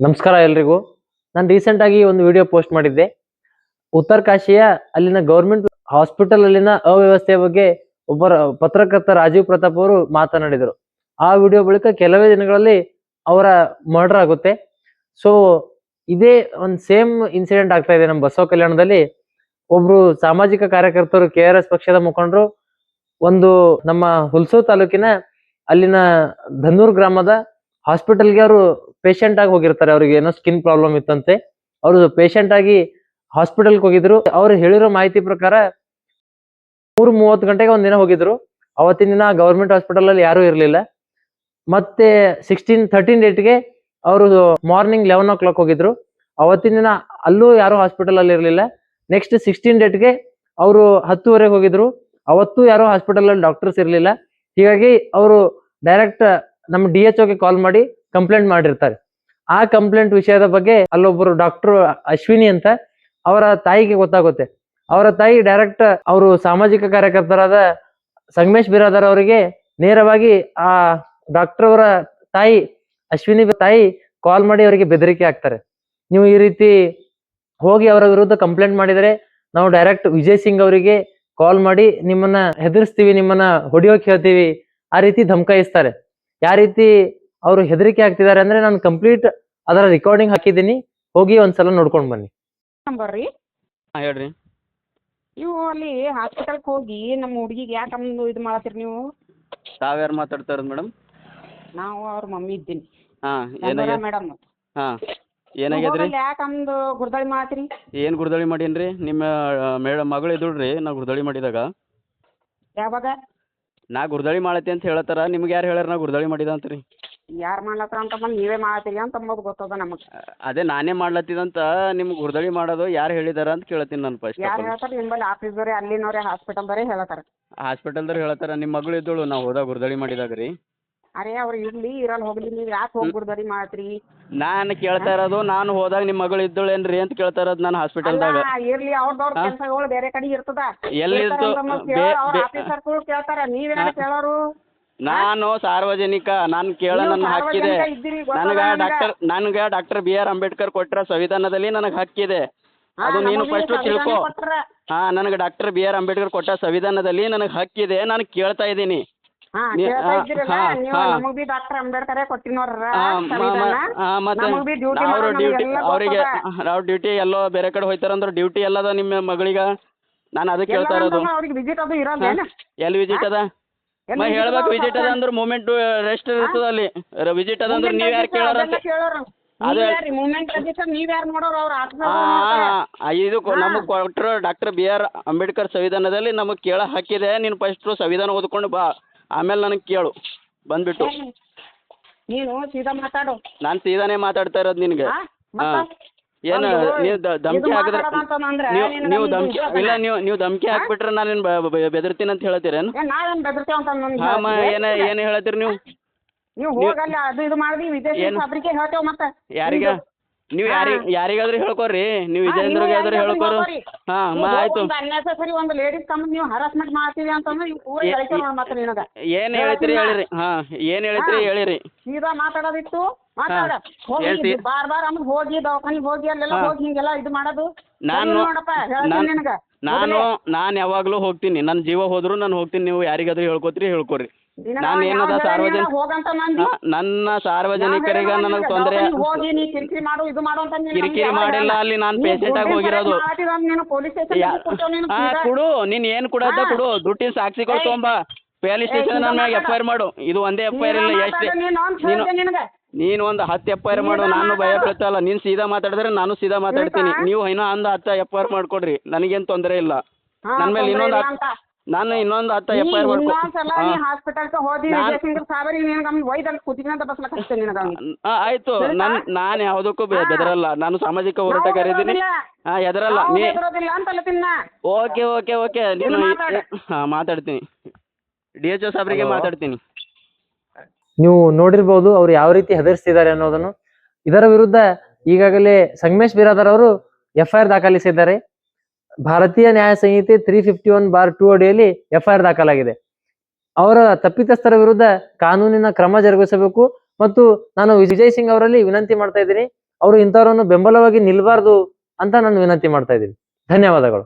ನಮಸ್ಕಾರ ಎಲ್ರಿಗೂ. ನಾನು ರೀಸೆಂಟ್ ಆಗಿ ಒಂದು ವಿಡಿಯೋ ಪೋಸ್ಟ್ ಮಾಡಿದ್ದೆ. ಉತ್ತರ ಕಾಶಿಯ ಅಲ್ಲಿನ ಗೌರ್ಮೆಂಟ್ ಹಾಸ್ಪಿಟಲ್ ಅಲ್ಲಿನ ಅವ್ಯವಸ್ಥೆಯ ಬಗ್ಗೆ ಒಬ್ಬ ಪತ್ರಕರ್ತ ರಾಜೀವ್ ಪ್ರತಾಪ್ ಅವರು ಮಾತನಾಡಿದರು. ಆ ವಿಡಿಯೋ ಬಳಿಕ ಕೆಲವೇ ದಿನಗಳಲ್ಲಿ ಅವರ ಮರ್ಡರ್ ಆಗುತ್ತೆ. ಸೊ ಇದೇ ಒಂದು ಸೇಮ್ ಇನ್ಸಿಡೆಂಟ್ ಆಗ್ತಾ ಇದೆ ನಮ್ಮ ಬಸವ ಕಲ್ಯಾಣದಲ್ಲಿ. ಒಬ್ರು ಸಾಮಾಜಿಕ ಕಾರ್ಯಕರ್ತರು ಕೆ ಆರ್ ಎಸ್ ಪಕ್ಷದ ಮುಖಂಡರು ಒಂದು ನಮ್ಮ ಹುಲ್ಸೂರು ತಾಲೂಕಿನ ಅಲ್ಲಿನ ಧನ್ನೂರ್ ಗ್ರಾಮದ ಹಾಸ್ಪಿಟಲ್ಗೆ ಅವರು ಪೇಷಂಟ್ ಆಗಿ ಹೋಗಿರ್ತಾರೆ, ಅವ್ರಿಗೆ ಏನೋ ಸ್ಕಿನ್ ಪ್ರಾಬ್ಲಮ್ ಇತ್ತಂತೆ. ಅವರು ಪೇಷಂಟ್ ಆಗಿ ಹಾಸ್ಪಿಟಲ್ಗೆ ಹೋಗಿದ್ರು. ಅವ್ರು ಹೇಳಿರೋ ಮಾಹಿತಿ ಪ್ರಕಾರ ಮೂರು ಮೂವತ್ತು ಗಂಟೆಗೆ ಒಂದಿನ ಹೋಗಿದ್ರು. ಅವತ್ತಿನ ದಿನ ಗೌರ್ಮೆಂಟ್ ಹಾಸ್ಪಿಟಲ್ ಅಲ್ಲಿ ಯಾರೂ ಇರಲಿಲ್ಲ. ಮತ್ತೆ ಸಿಕ್ಸ್ಟೀನ್ ಥರ್ಟೀನ್ ಡೇಟ್ಗೆ ಅವರು ಮಾರ್ನಿಂಗ್ ಲೆವೆನ್ ಓ ಕ್ಲಾಕ್ ಹೋಗಿದ್ರು. ಅವತ್ತಿನ ದಿನ ಅಲ್ಲೂ ಯಾರು ಹಾಸ್ಪಿಟಲ್ ಅಲ್ಲಿ ಇರಲಿಲ್ಲ. ನೆಕ್ಸ್ಟ್ ಸಿಕ್ಸ್ಟೀನ್ ಡೇಟ್ಗೆ ಅವರು ಹತ್ತುವರೆಗೆ ಹೋಗಿದ್ರು. ಅವತ್ತು ಯಾರು ಹಾಸ್ಪಿಟಲ್ ಅಲ್ಲಿ ಡಾಕ್ಟರ್ಸ್ ಇರಲಿಲ್ಲ. ಹೀಗಾಗಿ ಅವರು ಡೈರೆಕ್ಟ್ ನಮ್ಮ ಡಿ ಎಚ್ಗೆ ಕಾಲ್ ಮಾಡಿ ಕಂಪ್ಲೇಂಟ್ ಮಾಡಿರ್ತಾರೆ. ಆ ಕಂಪ್ಲೇಂಟ್ ವಿಷಯದ ಬಗ್ಗೆ ಅಲ್ಲೊಬ್ಬರು ಡಾಕ್ಟರ್ ಅಶ್ವಿನಿ ಅಂತ ಅವರ ತಾಯಿಗೆ ಗೊತ್ತಾಗುತ್ತೆ. ಅವರ ತಾಯಿ ಡೈರೆಕ್ಟ್ ಅವರು ಸಾಮಾಜಿಕ ಕಾರ್ಯಕರ್ತರಾದ ಸಂಗಮೇಶ್ ಬಿರಾದರ್ ಅವರಿಗೆ ನೇರವಾಗಿ ಆ ಡಾಕ್ಟರ್ ಅವರ ತಾಯಿ, ಅಶ್ವಿನಿ ತಾಯಿ ಕಾಲ್ ಮಾಡಿ ಅವರಿಗೆ ಬೆದರಿಕೆ ಹಾಕ್ತಾರೆ. ನೀವು ಈ ರೀತಿ ಹೋಗಿ ಅವರ ವಿರುದ್ಧ ಕಂಪ್ಲೇಂಟ್ ಮಾಡಿದರೆ ನಾವು ಡೈರೆಕ್ಟ್ ವಿಜಯ್ ಸಿಂಗ್ ಅವರಿಗೆ ಕಾಲ್ ಮಾಡಿ ನಿಮ್ಮನ್ನ ಹೆದರ್ಸ್ತೀವಿ, ನಿಮ್ಮನ್ನ ಹೊಡಿಯೋಕೆ ಹೇಳ್ತೀವಿ, ಆ ರೀತಿ ಧಮಕಾಯಿಸ್ತಾರೆ. ಯಾವ ರೀತಿ ಅವರು ಹೆದರಿಕೆ ಆಗ್ತಿದ್ದಾರೆ ಅಂದ್ರೆ ನಾನು ಕಂಪ್ಲೀಟ್ ಅದರ ರೆಕಾರ್ಡಿಂಗ್ ಹಾಕಿದ್ದೀನಿ. ಹೋಗಿ ಒಂದ್ಸಲ ನೋಡ್ಕೊಂಡು ಬನ್ನಿ. ನಂಬರ್ ರೀ? ಹಾಂ ಹೇಳ್ರಿ. ನೀವು ಅಲ್ಲಿ ಹಾಸ್ಪಿಟಲ್ ಹೋಗಿ ನಮ್ಮ ಹುಡುಗಿಗೆ ಯಾಕೆ ಅಂದು ಇದು ಮಾಡತ್ತೀರಿ ನೀವು? ತಾವ್ಯಾರು ಮಾತಾಡ್ತಾ ಇರೋದು ಮೇಡಮ್ ನಾವು ಅವ್ರ ಮಮ್ಮಿ ಇದ್ದೀನಿ. ಹಾಂ ಏನಾಗ್ಯದ ಮೇಡಮ್ ಹಾಂ ಏನಾಗ್ಯದ ರೀ? ಯಾಕೆ ಅಂದು ಗುರ್ದಳಿ ಮಾಡತ್ತೀರಿ? ಏನು ಗುರ್ದಳಿ ಮಾಡೀನ್ರಿ ನಿಮ್ಮ ಮೇಡಮ್ ಮಗಳು ಇದ್ರಿ ನಾ ಗುರ್ದಳಿ ಮಾಡಿದಾಗ. ಯಾವಾಗ? ನಾ ಗುರ್ದಳಿ ಮಾಡತ್ತೆ ಅಂತ ಹೇಳತ್ತಾರ ನಿಮ್ಗೆ ಯಾರು ಹೇಳ್ಯಾರ ನಾ ಗುರ್ದಳಿ ಮಾಡಿದ ಅಂತ ರೀ? ಯಾರು ಮಾಡ್ಲತ್ತಾರ ಅಂತ ಬಂದು ನೀವೇ ಮಾಡತ್ತೀರಿ ಅಂತ ಅಂಬೋದು ಗೊತ್ತದ ನಮಗೆ. ಅದೇ ನಾನೇ ಮಾಡ್ಲತ್ತಿದಂತ ನಿಮ್ಗೆ ಹುರ್ದಳಿ ಮಾಡೋದು ಯಾರು ಹೇಳಿದಾರ ಅಂತ ಕೇಳತ್ತೀನಿ ನಾನು ಫಸ್ಟ್ ಯಾರು ಹೇಳ್ತಾರ ನಿಮ್ಮಲ್ಲಿ ಆಫೀಸ್ದವ್ರೆ ಅಲ್ಲಿನವ್ರೆ ಹಾಸ್ಪಿಟಲ್ದವ್ರೆ ಹಾಸ್ಪಿಟಲ್ ಹಾಸ್ಪಿಟಲ್ದವ್ರು ಹೇಳತ್ತಾರ ನಿಮ್ಮ ಮಗಳು ಇದ್ದಳು ನಾವು ಹೋದಾಗ ಹುರ್ದಳಿ ಮಾಡಿದಾಗ ರೀ. ಅರೆ ಅವ್ರು ಇರ್ಲಿ ಇರಲ್ ಹೋಗ್ಲಿ ನೀವು ಯಾಕೆ ಹೋಗಿ ಗುರ್ದಳಿ ಮಾಡತ್ರಿ ನಾನು ಕೇಳ್ತಾ ಇರೋದು ನಾನು ಹೋದಾಗ ನಿಮ್ಮ ಮಗಳು ಇದ್ದಳೇನ್ರಿ ಅಂತ ಕೇಳ್ತಾ ಇರೋದು ನಾನು ಹಾಸ್ಪಿಟಲ್ದಾಗ ಅಲ್ಲ ಇರ್ಲಿ ಅವ್ರದವ್ರ ಹಾ? ಕೆಲಸಗಳು ಬೇರೆ ಕಡೆ ಇರ್ತದ. ಎಲ್ಲಿರ್ತು ಬೇ- ಅವ್ರ ಬೇ- ಆಫೀಸರ್ಗಳು ಕೇಳ್ತಾರ ನೀವೇನ ಹಾ? ಕೇಳೋರು? ನಾನು ಸಾರ್ವಜನಿಕ ನಾನು ಕೇಳ ನೀವು ನನ್ನ ಹಕ್ಕಿದೆ ಸಾರ್ವಜನಿಕ ಇದ್ದೀರಿ, ಗೊತ್ತದ ನನಗೆ ನಮ್ಗೆ. ಡಾಕ್ಟರ್ ನನಗೆ ಡಾಕ್ಟರ್ ಬಿ ಆರ್ ಅಂಬೇಡ್ಕರ್ ಕೊಟ್ಟಿರೋ ಸಂವಿಧಾನದಲ್ಲಿ ನನಗೆ ಹಕ್ಕಿದೆ ಹಾ, ಅದು ನೀನು ನಮಗೂ ಫಸ್ಟ್ ಸಂವಿಧಾನ ತಿಳ್ಕೊ ಹಾ ಹಾಂ ನನಗೆ ಡಾಕ್ಟರ್ ಬಿ ಆರ್ ಅಂಬೇಡ್ಕರ್ ಕೊಟ್ಟ ಸಂವಿಧಾನದಲ್ಲಿ ನನಗೆ ಹಕ್ಕಿದೆ ನಾನು ಕೇಳ್ತಾ ಇದ್ದೀನಿ ಹಾ, ನೀ- ಕೇಳ್ತಾ ಹಾ, ಇದ್ದೀರಲ್ಲ, ಹಾ, ನೀವು ಹಾ. ನಮಗ್ ಬಿ ಡಾಕ್ಟರ್ ಅಂಬೇಡ್ಕರ್ ಕೊಟ್ಟಿನೋರ್ರ ಆ, ಮ- ಮ- ಸಂವಿಧಾನ. ಆ, ಮತ್ತೆ ನಮಗ್ ಬಿ duty ಅವ್ರ ಡ್ಯೂಟಿ ನಮ್ಗೆಲ್ಲ ಅವರಿಗೆ ಗೊತ್ತದ. ಅವ್ರ ಡ್ಯೂಟಿ ಎಲ್ಲೋ ಬೇರೆ ಕಡೆ ಹೋಯ್ತಾರಂದ್ರೆ ಡ್ಯೂಟಿ ಎಲ್ಲದ ನಿಮ್ಮ ಮಗಳಿಗ ನಾನು ಅದಕ್ಕೆ ಕೇಳ್ತಾ ಇರೋದು ಎಲ್ಲರಂತೂ ಅವ್ರಿಗೆ ವಿಸಿಟ್ ಅದು ಇರಲ್ಲ ಏನ? ಎಲ್ಲಿ ವಿಸಿಟ್ ಅದ visit ಹೇಳ್ಬೇಕು ವಿಸಿಟ್ ಅದ? ಅಂದ್ರೆ ಮೂಮೆಂಟ್ ರೆಸ್ಟ್ ಇರ್ತದ ಅಲ್ಲಿ ವಿಸಿಟ್ ಅದ ಅಂದ್ರೆ ನೀವು ಯಾರು ಕೇಳೋರು. ಇದು. ನಮಗೆ ಕೊಟ್ಟರು ಡಾಕ್ಟರ್ ಬಿ ಆರ್ ಅಂಬೇಡ್ಕರ್ ಸಂವಿಧಾನದಲ್ಲಿ ನಮಗೆ ಕೇಳ ಹಾಕಿದೆ. ನೀನು ಫಸ್ಟ್ ಸಂವಿಧಾನ ಓದ್ಕೊಂಡು ಬಾ. ಆಮೇಲೆ ನನಗೆ ಕೇಳು. ಬಂದ್ಬಿಟ್ಟು. ನೀನು ಸೀದಾ ಮಾತಾಡು. ನಾನು ಸೀದಾನೇ ಮಾತಾಡ್ತಾ ಇರೋದು ನಿನ್ಗೆ. ಏನು ನೀವು ಧಮ್ಕಿ ಹಾಕಿದ್ರೆ ನೀವು ಧಮ್ಕಿ ಇಲ್ಲ. ನೀವು ನೀವು ಧಮ್ಕಿ ಹಾಕ್ಬಿಟ್ರೆ ನಾನು ಬೆದರ್ತೀನಿ ಅಂತ ಹೇಳತ್ತೀರೇನು? ಏನ್ ಬೆದರ್ತೇವ್ ಅಂತ ಹಾಂ? ಏನು ಏನು ಹೇಳ್ತೀರಿ ನೀವು? ನೀವು ಹೋಗಲ್ಲ ಅದು ಇದು ಮಾಡಿ ವಿಜಯ? ಫಾಬ್ರಿಕೆ ಹೇಳ್ತೇವ್ ಮತ್ತೆ? ಯಾರಿಗೆ? ನೀವು ಯಾರಿ ಯಾರಿಗೆ ಯಾರಿಗಾದ್ರೂ ಹೇಳ್ಕೊರಿ. ನೀವು ಹಾ, ವಿಜೇಂದ್ರಗೆ ನೀವು ಆದ್ರೂ ಯಾರಿಗಾದ್ರೂ ಹೇಳ್ಕೊರು. ಹಾಂ ಮಾ ಆಯ್ತು. unnecessary ಒಂದು ಲೇಡೀಸ್ ಕಂಬ ನೀವು ಹರಾಸ್ಮೆಂಟ್ ಮಾಡ್ತೀವಿ ಅಂತಂದ್ರೆ ಪೂರ ಹೇಳ್ತೀರ ಮಾತ್ರ ನಿನಗ. ಏನು ಹೇಳ್ತೀರಿ ಹೇಳಿರಿ. ಹಾ ಏನ್ ಹೇಳ್ತೀರಿ ಹೇಳಿರಿ. ಸೀದಾ ಮಾತಾಡೋದಿತ್ತು. ಮಾತಾಡ. ಹೋಗಿ ಹೇಳ್ತಿ- ಬಾರ್ ಬಾರ್ ಅಮ್ಮ ಹೋಗಿ ದವಾಖಾನಿಗೆ ಹೋಗಿ ಅಲ್ಲೆಲ್ಲ ಹಾ. ಹೋಗಿ ಹಿಂಗೆಲ್ಲ ಇದು ಮಾಡೋದು. ನಾನು ಸರಿ ನೋಡಪ್ಪ ಹೇಳ್ತೀನಿ ನಾನು ನಿನಗ. ನಾನು ನಾನು ಯಾವಾಗಲೂ ಹೋಗ್ತೀನಿ. ನನ್ನ ಜೀವ ಹೋದ್ರು ನಾನು ಹೋಗ್ತೀನಿ. ನೀವು ಯಾರಿಗಾದ್ರೂ ಹೇಳ್ಕೊತೀರಿ ಹೇಳ್ಕೊರಿ. ನಿನಗ ನಾನು ಯಾವ ಏನದ ಸಾರ್ವಜನಿಕ ಹೋಗಂತ ಮಂದಿ. ನನ್ನ ಸಾರ್ವಜನಿಕರಿಗೆ ಯಾವ ನನಗೆ ತೊಂದರೆ ದವಾಖಾನಿಗ್ ಹೋಗಿ ನೀ ಕಿರಿಕಿರಿ ಮಾಡು ಇದು ಮಾಡು ಅಂತ ನೀನು ಕಿರಿಕಿರಿ ಯಾವಾಗ ಮಾಡಿಲ್ಲ ಹೇಳಲ್ಲ. ಅಲ್ಲಿ ನಾನು ನೀ ಪೇಷಂಟ್ ಆಗಿ ಹೋಗಿರೋದು. ಸಲುವಾಗಿ ಮಾಡ್ತಿರೋದು ನೀನು ಪೊಲೀಸ್ ಯಾ ಸ್ಟೇಷನ್ ನೀನು ಹಾ ಸೀದಾ. ಕೊಡು. ನೀನು ಏನು ಕೊಡದ ಹಾ. ಕೊಡು. ದುಡ್ಡಿನ ಸಾಕ್ಷಿ ಏಯ್. ತೊಂಬ ಪೊಲೀಸ್ ಏಯ್, ಸ್ಟೇಷನ್ ನನ್ನ ಮ್ಯಾಗ ಎಫ್ ಆರ್ ಮಾಡು. ಇದು ಒಂದೇ ಎಫ್ ಐ ಆರ್ ಇಲ್ಲ ಎಷ್ಟು ಮಾತಾಡು ನೀನು ಅಂತ ನೀನು ನಿನಗ. ನೀನು ಒಂದು ಹತ್ತು ಎಫ್ ಐ ಆರ್ ಮಾಡು ನಾನು ಭಯ. ಬೀಳ್ತಲ್ಲ ನೀನು ಸೀದಾ ಮಾತಾಡಿದ್ರೆ ನಾನು ಸೀದಾ ಮಾತಾಡ್ತೀನಿ. ನೀವು ಇನ್ನೂ ಒಂದು ಹತ್ತು ಎಫ್ ಐ ಆರ್ ಮಾಡ್ಕೊಡ್ರಿ. ನನಗೇನು ತೊಂದರೆ ಇಲ್ಲ. ಹಾ, ನನ್ನ ಮೇಲೆ ತೊಂದ್ರೆ ಇನ್ನೊಂದು ಇಲ್ಲ ಹತ್ತು ನಾನು ಇನ್ನೊಂದು ಹತ್ತು ನೀ ಎಫ್ ಐ ಆರ್ ಮಾಡ್ಕೊ ಇನ್ನೊಂದ್ಸಲ ನೀ ಹಾಂ ಹಾಸ್ಪಿಟಲ್ಗೆ ಹೋದಿ ನಾನ್- ಸಾಬರಿ ನಿನಗೆ ಹಚ್ತೇನೆ ನಿನಗೆ. ಅವ್ನಿಗೆ ಆಯ್ತು. ಯಾವುದಕ್ಕೂ ಬೆ- ಬೆದರಲ್ಲ. ನಾನು ಸಾಮಾಜಿಕ ಹೋರಾಟಗಾರ ಇದ್ದೀನಿ ಹಾಂ ಎದರಲ್ಲ. ನಾವು ನೀ ಹೆದರೋದಿಲ್ಲ ಓಕೆ ಓಕೆ ಓಕೆ. ನೀನು ನೀನು ಮಾತಾಡು. ಹಾಂ ಮಾತಾಡ್ತೀನಿ. ಡಿ ಎಚ್ ಓ ಸಾಬ್ರಿಗೆ ಮಾತಾಡ್ತೀನಿ. ನೀವು ನೋಡಿರ್ಬೋದು ಅವ್ರು ಯಾವ ರೀತಿ ಹೆದರಿಸ್ತಿದ್ದಾರೆ ಅನ್ನೋದನ್ನು. ಇದರ ವಿರುದ್ಧ ಈಗಾಗಲೇ ಸಂಗಮೇಶ್ ಬಿರಾದರ್ ಅವರು ಎಫ್ ಐ ಆರ್ ದಾಖಲಿಸಿದ್ದಾರೆ. ಭಾರತೀಯ ನ್ಯಾಯ ಸಂಹಿತೆ three fifty one bar two ಅಡಿಯಲ್ಲಿ ಎಫ್ ಐ ಆರ್ ದಾಖಲಾಗಿದೆ. ಅವರ ತಪ್ಪಿತಸ್ಥರ ವಿರುದ್ಧ ಕಾನೂನಿನ ಕ್ರಮ ಜರುಗಿಸಬೇಕು ಮತ್ತು ನಾನು ವಿಜಯ್ ಸಿಂಗ್ ಅವರಲ್ಲಿ ವಿನಂತಿ ಮಾಡ್ತಾ ಇದ್ದೀನಿ. ಅವರು ಇಂಥವರನ್ನು ಬೆಂಬಲವಾಗಿ ನಿಲ್ಬಾರ್ದು ಅಂತ ನಾನು ವಿನಂತಿ ಮಾಡ್ತಾ ಇದ್ದೀನಿ. ಧನ್ಯವಾದಗಳು.